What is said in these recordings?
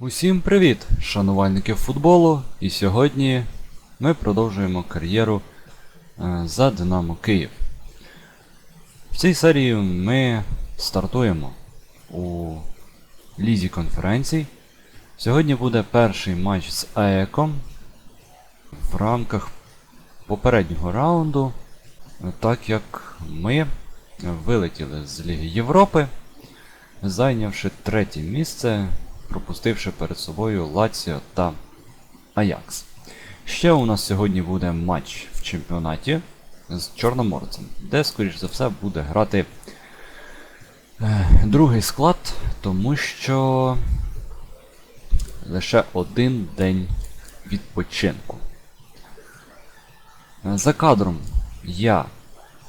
Усім привіт, шанувальники футболу. І сьогодні ми продовжуємо кар'єру е, за Динамо Київ. В цій серії ми стартуємо у Лізі конференцій. Сьогодні буде перший матч з АЕКом в рамках попереднього раунду, так як ми вилетіли з Ліги Європи, зайнявши третє місце, пропустивши перед собою Лаціо та Аякс. Ще у нас сьогодні буде матч в чемпіонаті з Чорноморцем, де, скоріш за все, буде грати е, другий склад, тому що лише один день відпочинку. Е, За кадром я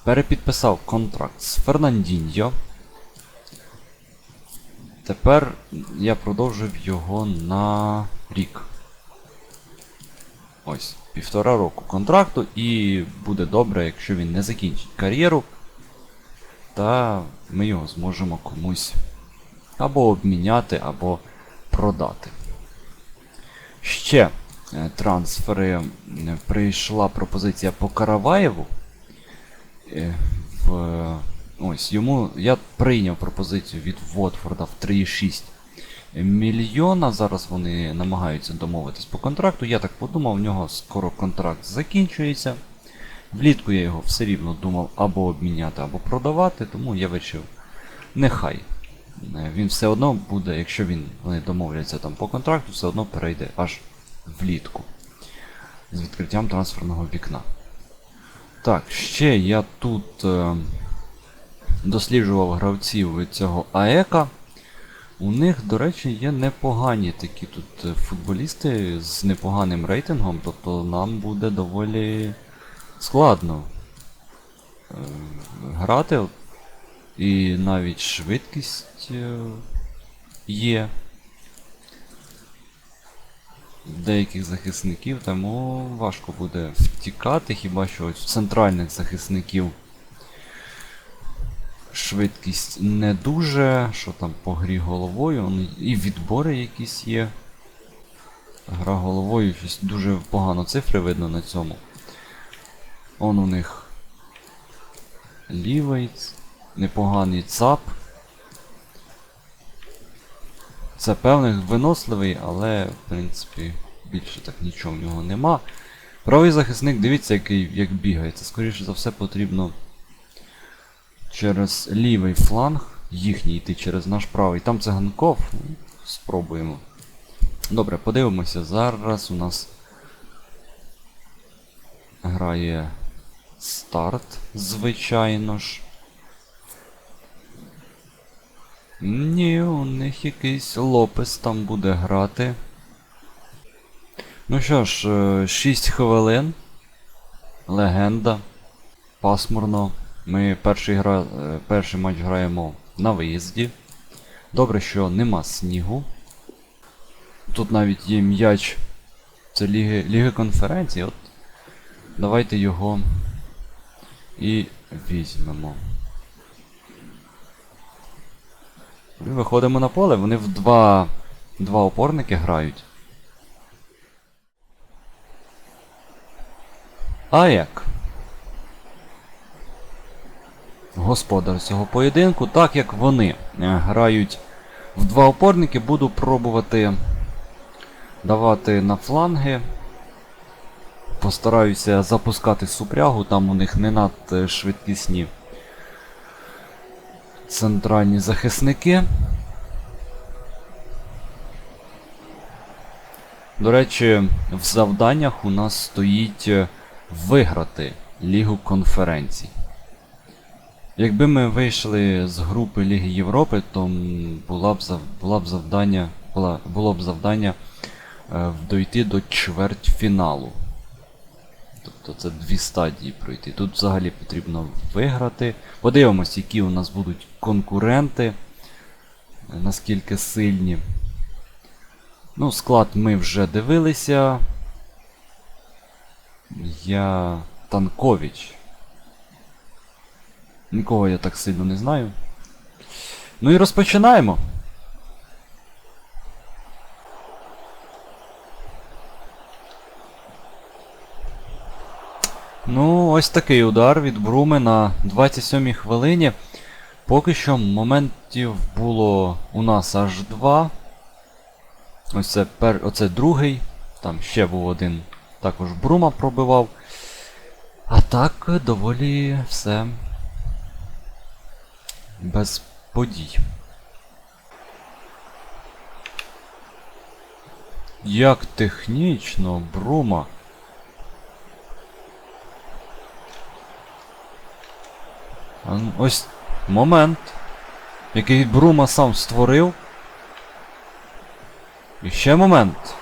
перепідписав контракт з Фернандіньо. Тепер я продовжив його на рік. Ось, півтора року контракту, і буде добре, якщо він не закінчить кар'єру. Та ми його зможемо комусь або обміняти, або продати. Ще е, трансфери прийшла пропозиція по Караваєву. Е, в, ось йому я прийняв пропозицію від Вотфорда в 3,6 мільйона. Зараз вони намагаються домовитись по контракту. Я так подумав, у нього скоро контракт закінчується. Влітку я його все рівно думав або обміняти, або продавати, тому я вирішив, нехай. Е, Він все одно буде, якщо він, вони домовляться там по контракту, все одно перейде аж влітку. З відкриттям трансферного вікна. Так, ще я тут е, досліджував гравців цього АЕКа. У них, до речі, є непогані такі тут е, футболісти з непоганим рейтингом, тобто нам буде доволі складно е, грати. І навіть швидкість е, є деяких захисників, тому важко буде втікати, хіба що ось центральних захисників швидкість не дуже, що там по грі головою, і відбори якісь є. Гра головою, щось дуже погано цифри видно на цьому. Он у них лівий, непоганий ЦАП. Це певний виносливий, але, в принципі, більше так нічого в нього нема. Правий захисник, дивіться, який як бігає. Скоріше за все, потрібно через лівий фланг їхній йти через наш правий. Там циганков. Ну, Спробуємо. Добре, подивимося. Зараз у нас грає старт, звичайно ж. Ні, у них якийсь Лопес там буде грати. Ну що ж, 6 хвилин. Легенда. Пасмурно. Ми перший, гра... е, перший матч граємо на виїзді. Добре, що нема снігу. Тут навіть є м'яч. Це Ліги, Ліги конференції. От давайте його і візьмемо. Ми виходимо на поле, вони в два, два опорники грають. А як? Господар цього поєдинку, так як вони е, грають в два опорники, буду пробувати давати на фланги. Постараюся запускати супрягу, там у них не надто швидкісні центральні захисники. До речі, в завданнях у нас стоїть е, виграти Лігу конференцій. Якби ми вийшли з групи Ліги Європи, то була б, зав... була б завдання, була... було б завдання е, дойти до чвертьфіналу. Тобто це дві стадії пройти. Тут взагалі потрібно виграти. Подивимось, які у нас будуть конкуренти, е, наскільки сильні. Ну, склад ми вже дивилися. Я. Танкович. Нікого я так сильно не знаю. Ну і розпочинаємо. Ну, ось такий удар від Бруми на 27-й хвилині. Поки що моментів було у нас аж два. Ось це пер... Оце другий. Там ще був один. Також Брума пробивав. А так доволі все без подій. Як технічно, Брума. Ось момент, який Брума сам створив. І ще момент.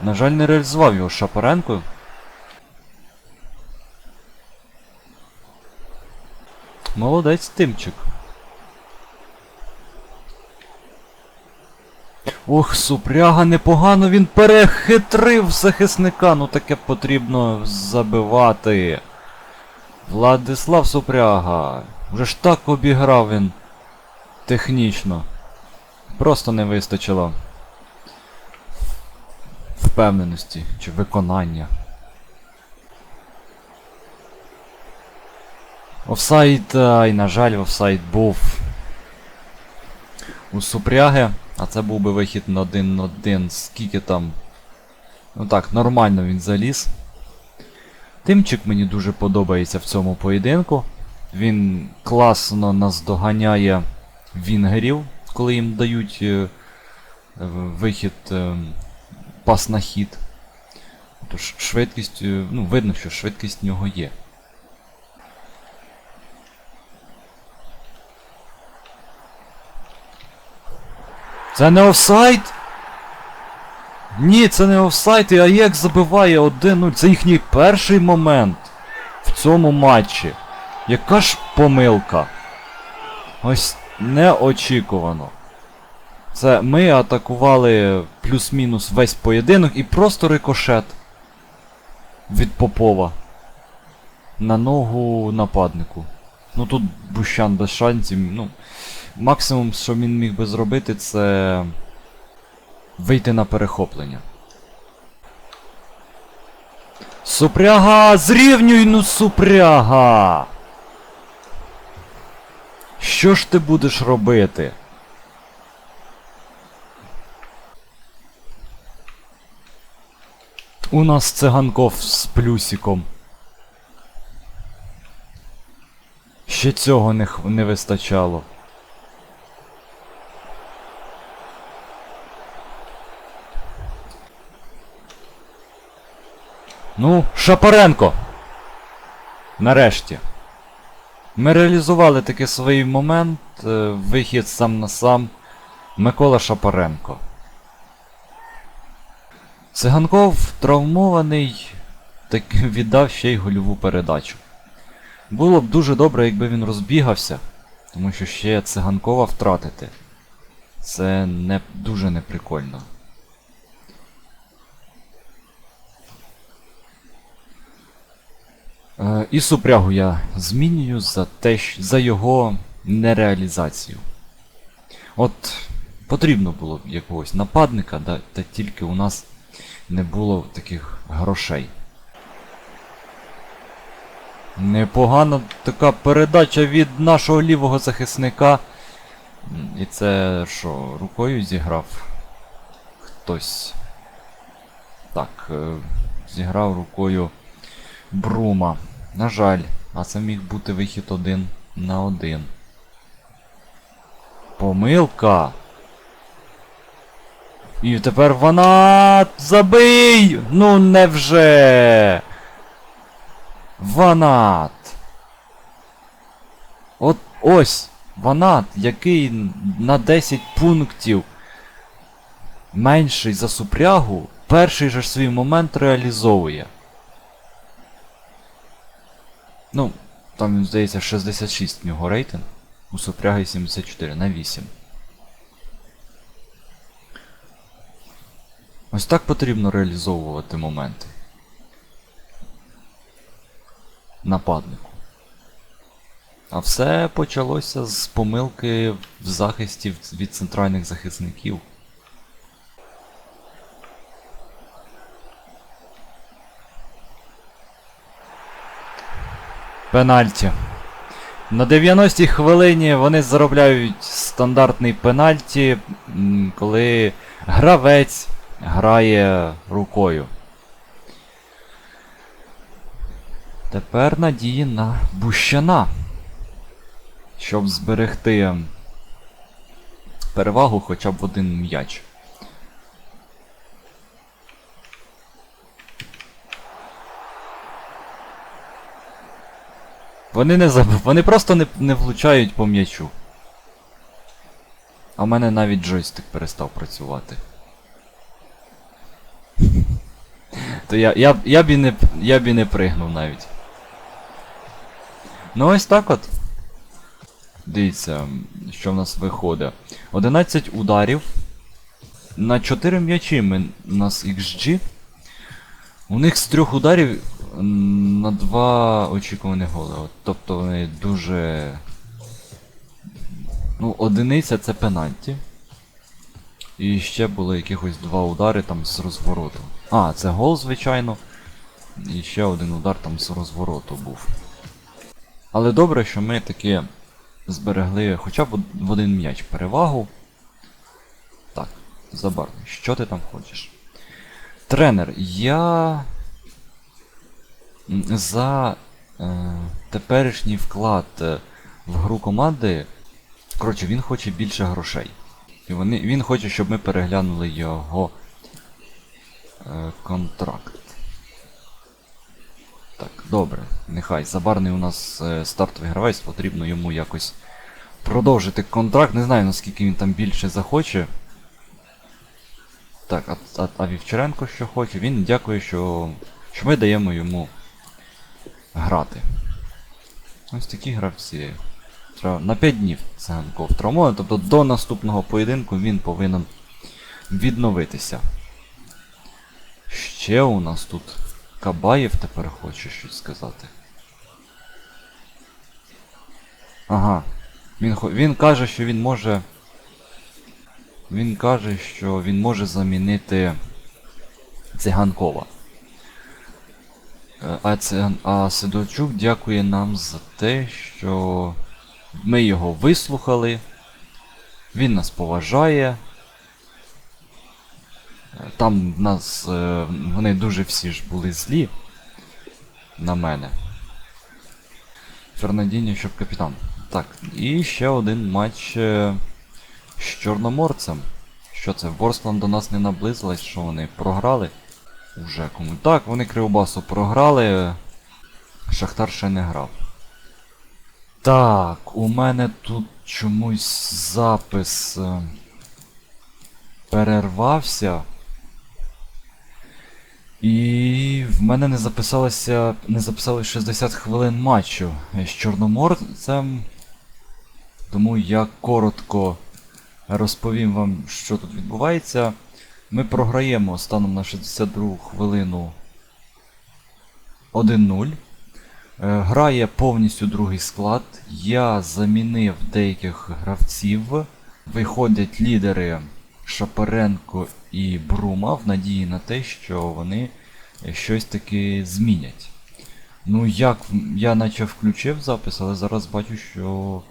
На жаль, не реалізував його Шапаренко. Молодець Тимчик. Ох, супряга непогано він перехитрив захисника. Ну таке потрібно забивати. Владислав Супряга. Вже ж так обіграв він технічно. Просто не вистачило впевненості чи виконання. Офсайд, ай, на жаль, офсайд був у Супряги, а це був би вихід на 1 на 1. Скільки там. Ну так, нормально він заліз. Тимчик мені дуже подобається в цьому поєдинку. Він класно наздоганяє вінгерів, коли їм дають е, е, вихід е, пас на хід. Тож швидкість, е, ну, видно, що швидкість в нього є. Це не офсайд? Ні, це не офсайд, і Аєк забиває 1-0. Це їхній перший момент в цьому матчі. Яка ж помилка? Ось неочікувано. Це ми атакували плюс-мінус весь поєдинок і просто рикошет від Попова на ногу нападнику. Ну тут Бущан без шансів. Ну, максимум, що він міг би зробити, це вийти на перехоплення. Супряга! Зрівнюй, ну супряга! Що ж ти будеш робити? У нас циганков з плюсиком. Ще цього не, х- не вистачало. Ну, Шапаренко! Нарешті. Ми реалізували таки свій момент, е, вихід сам на сам. Микола Шапаренко. Циганков травмований, так віддав ще й гольову передачу. Було б дуже добре, якби він розбігався, тому що ще циганкова втратити. Це не дуже неприкольно. Е, і супрягу я змінюю за те, за його нереалізацію. От потрібно було б якогось нападника, да, та тільки у нас не було таких грошей. Непогана така передача від нашого лівого захисника. І це що, рукою зіграв хтось. Так, е, зіграв рукою Брума. На жаль, а це міг бути вихід один на один. Помилка. І тепер вона забий! Ну невже? Ванат. От ось Ванат, який на 10 пунктів менший за супрягу, перший же свій момент реалізовує. Ну, там, здається, 66 в нього рейтинг. У супряги 74 на 8. Ось так потрібно реалізовувати моменти. Нападнику. А все почалося з помилки в захисті від центральних захисників. Пенальті. На 90-й хвилині вони заробляють стандартний пенальті, коли гравець грає рукою. Тепер надії на Бущана. Щоб зберегти перевагу хоча б в один м'яч. Вони не заб... Вони просто не, не влучають по м'ячу. А в мене навіть джойстик перестав працювати. То я, я, я, б і не, я б і не пригнув навіть. Ну ось так от. Дивіться, що в нас виходить. 11 ударів. На 4 м'ячі ми, у нас XG. У них з трьох ударів м, на два очікувані голи. От, тобто вони дуже. Ну, одиниця це пенальті. І ще було якихось два удари там з розвороту. А, це гол, звичайно. І ще один удар там з розвороту був. Але добре, що ми таки зберегли хоча б в один м'яч перевагу. Так, забарний, що ти там хочеш? Тренер, я за е, теперішній вклад е, в гру команди. Коротше, він хоче більше грошей. І вони, він хоче, щоб ми переглянули його е, контракт. Так, добре, нехай. Забарний у нас е, стартовий гравець, потрібно йому якось продовжити контракт. Не знаю, наскільки він там більше захоче. Так, а, а, а Вівчаренко що хоче? Він дякує, що, що ми даємо йому грати. Ось такі гравці. На 5 днів циганков травмований, тобто до наступного поєдинку він повинен відновитися. Ще у нас тут Кабаєв тепер хоче щось сказати. Ага. Він, він каже, що він може. Він каже, що він може замінити циганкова. Е, А, Сидорчук дякує нам за те, що ми його вислухали. Він нас поважає. Е, Там в нас. е, Вони дуже всі ж були злі на мене. Фернандінho, щоб капітан. Так, і ще один матч з Чорноморцем. Що це? Ворсланд до нас не наблизилась, що вони програли? Уже кому. Так, вони Кривбасу програли. Шахтар ще не грав. Так, у мене тут чомусь запис е, перервався. І в мене не записалося. Не записалось 60 хвилин матчу з Чорноморцем. Тому я коротко розповім вам, що тут відбувається. Ми програємо станом на 62 хвилину 1-0. Е, Грає повністю другий склад. Я замінив деяких гравців. Виходять лідери Шапаренко і Брума в надії на те, що вони щось таки змінять. Ну, як я наче включив запис, але зараз бачу, що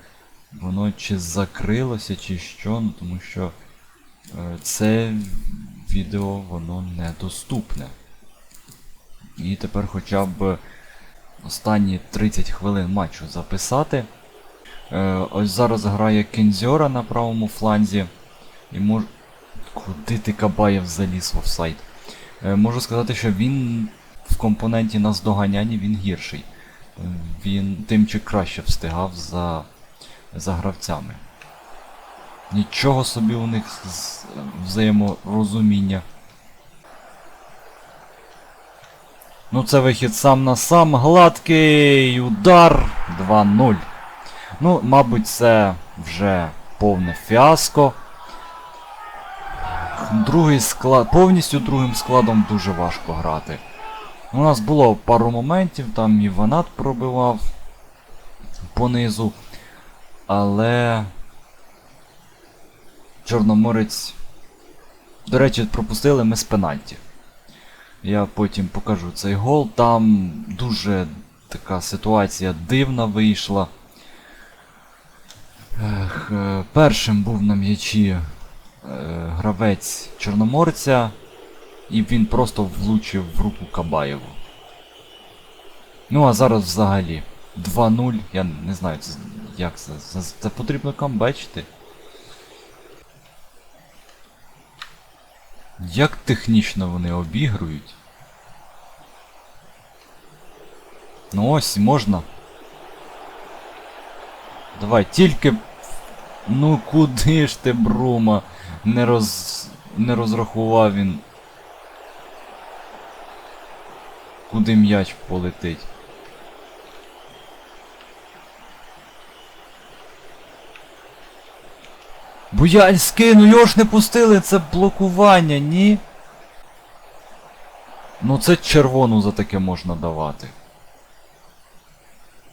воно чи закрилося, чи що, ну тому що це відео воно недоступне. І тепер хоча б останні 30 хвилин матчу записати. Е, ось зараз грає Кензьора на правому фланзі. І мож... Куди ти Кабаєв заліз в офсайд? Е, можу сказати, що він в компоненті наздоганяння він гірший. Е, Він тим чи краще встигав за, за гравцями. Нічого собі у них взаєморозуміння. Ну це вихід сам на сам. Гладкий удар 2-0. Ну, мабуть, це вже повне фіаско. Другий склад. Повністю другим складом дуже важко грати. У нас було пару моментів, там і Ванат пробивав понизу. Але. Чорноморець. До речі, пропустили ми з пенальті. Я потім покажу цей гол. Там дуже така ситуація дивна вийшла. Ех, е, першим був на м'ячі е, гравець Чорноморця, і він просто влучив в руку Кабаєву. Ну а зараз взагалі 2-0, я не знаю, як це, це потрібно камбечити. Як технічно вони обігрують. Ну ось, можна. Давай, тільки. Ну куди ж ти, Брума? Не роз. не розрахував він. Куди м'яч полетить. Буяльський, ну його ж не пустили, це блокування, ні? Ну це червону за таке можна давати.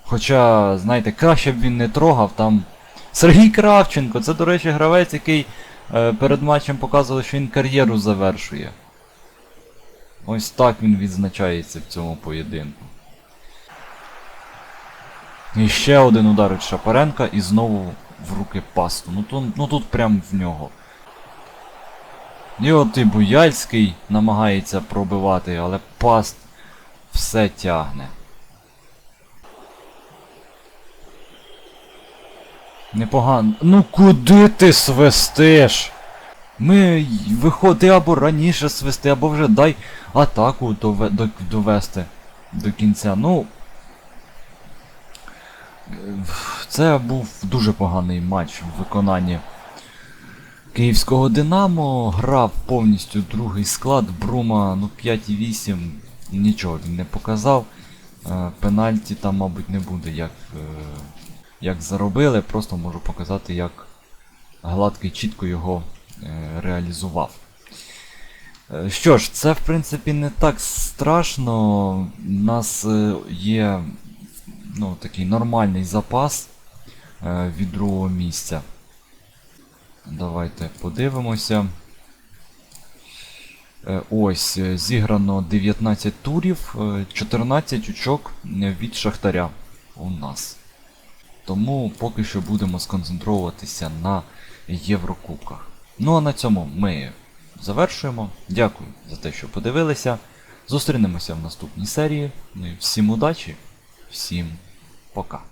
Хоча, знаєте, краще б він не трогав там. Сергій Кравченко, це, до речі, гравець, який е, перед матчем показував, що він кар'єру завершує. Ось так він відзначається в цьому поєдинку. І ще один удар від Шапаренка і знову в руки пасту. Ну, то, ну тут прям в нього. І от і Буяльський намагається пробивати, але паст все тягне. Непогано. Ну куди ти свистиш? Ми виходи або раніше свисти, або вже дай атаку дове- до- довести до кінця. Ну. Це був дуже поганий матч в виконанні київського Динамо. Грав повністю другий склад. Брума ну 5,8. Нічого він не показав. Е, Пенальті там, мабуть, не буде, як, е, як заробили. Просто можу показати, як гладкий чітко його е, реалізував. Що ж, це в принципі не так страшно. У нас є ну, такий нормальний запас е, від другого місця. Давайте подивимося. Е, Ось, е, зіграно 19 турів, е, 14 очок від Шахтаря у нас. Тому поки що будемо сконцентровуватися на Єврокубках. Ну а на цьому ми завершуємо. Дякую за те, що подивилися. Зустрінемося в наступній серії. Ну всім удачі, всім пока.